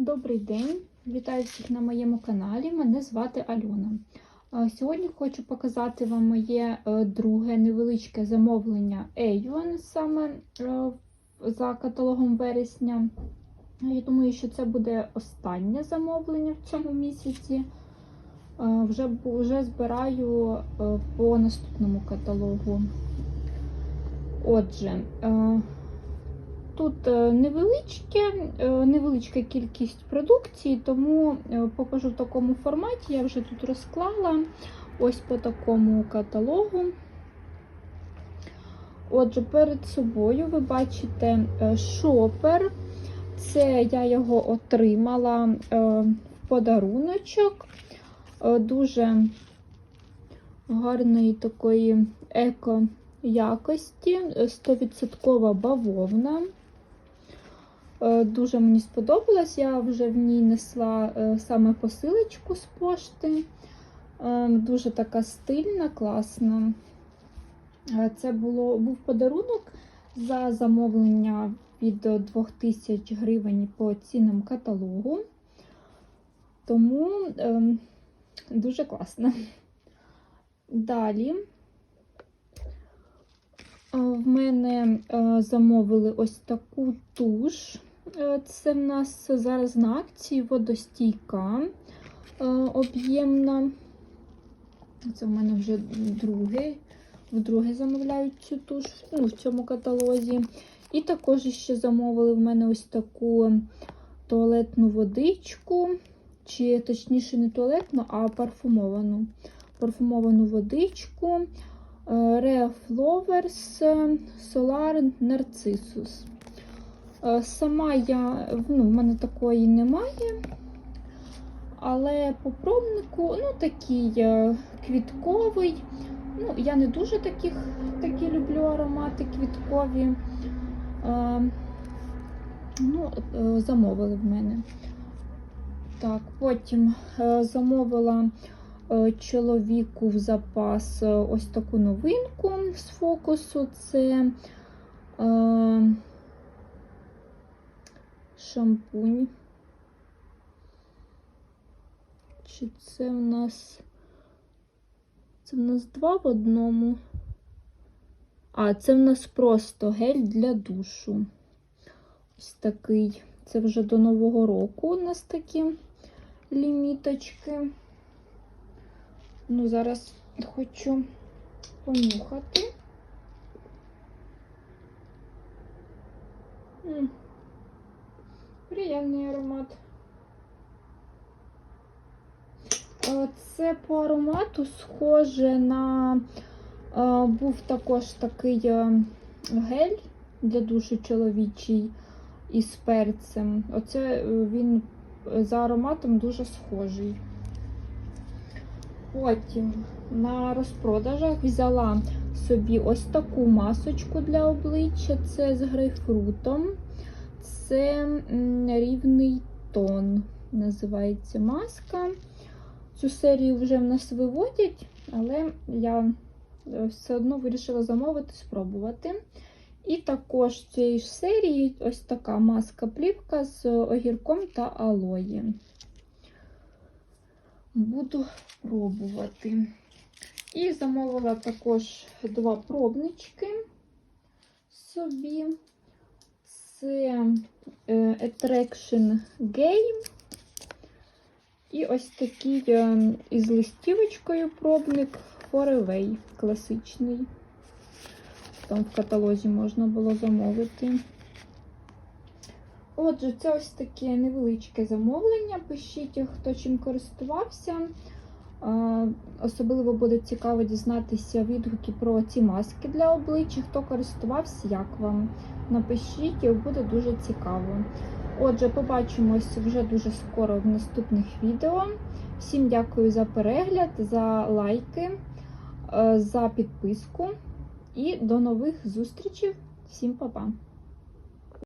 Добрий день! Вітаю всіх на моєму каналі. Мене звати Альона. Сьогодні хочу показати вам моє е, друге невеличке замовлення Avon саме е, за каталогом вересня. Я думаю, що це буде останнє замовлення в цьому місяці. Вже, вже збираю е, по наступному каталогу. Отже, Тут е, невеличке, е, невеличка кількість продукції, тому е, покажу в такому форматі. Я вже тут розклала ось по такому каталогу. Отже, перед собою ви бачите шопер. Це я його отримала в подаруночок. Дуже гарної такої еко-якості, 100% бавовна. Е, Дуже мені сподобалось. Я вже в ній несла е, саме посилочку з пошти. Е, Дуже така стильна, класна. Це було, був подарунок за замовлення від 2000 гривень по цінам каталогу. Тому е, дуже класно. Далі. В мене замовили ось таку туш. Е, Це в нас зараз на акції водостійка е, об'ємна. Це в мене вже другий. Вдруге замовляють цю туш ну, в цьому каталозі. І також ще замовили в мене ось таку туалетну водичку, чи точніше не туалетну, а парфумовану. Парфумовану водичку. Rea Flowers Solar Narcissus. Е, Сама я, ну, в мене такої немає, але по пробнику, ну, такий е, квітковий. Ну, я не дуже таких, такі люблю аромати квіткові. Е, Ну, замовили в мене. Так, потім замовила чоловіку в запас ось таку новинку з фокусу. Це шампунь. Чи це в нас. Це в нас два в одному. А, це в нас просто гель для душу. Ось такий. Це вже до Нового року у нас такі ліміточки. Ну, зараз хочу понюхати. Приємний аромат. Е, Це по аромату схоже на е, був також такий е, гель для душу чоловічий із перцем. Оце він за ароматом дуже схожий. Потім на розпродажах взяла собі ось таку масочку для обличчя. Це з грейпфрутом. Це рівний тон. Називається маска. Цю серію вже в нас виводять, але я е, все одно вирішила замовити, спробувати. І також цієї ж серії ось така маска-плівка з огірком та алої. Буду пробувати. І замовила також два пробнички собі. Це е, Attraction Game. І ось такий е, із листівочкою пробник Foreway класичний. Там в каталозі можна було замовити. Отже, це ось таке невеличке замовлення. Пишіть, хто чим користувався. Особливо буде цікаво дізнатися відгуки про ці маски для обличчя. Хто користувався, як вам. Напишіть, буде дуже цікаво. Отже, побачимось вже дуже скоро в наступних відео. Всім дякую за перегляд, за лайки, е, за підписку і до нових зустрічей. Всім па-па!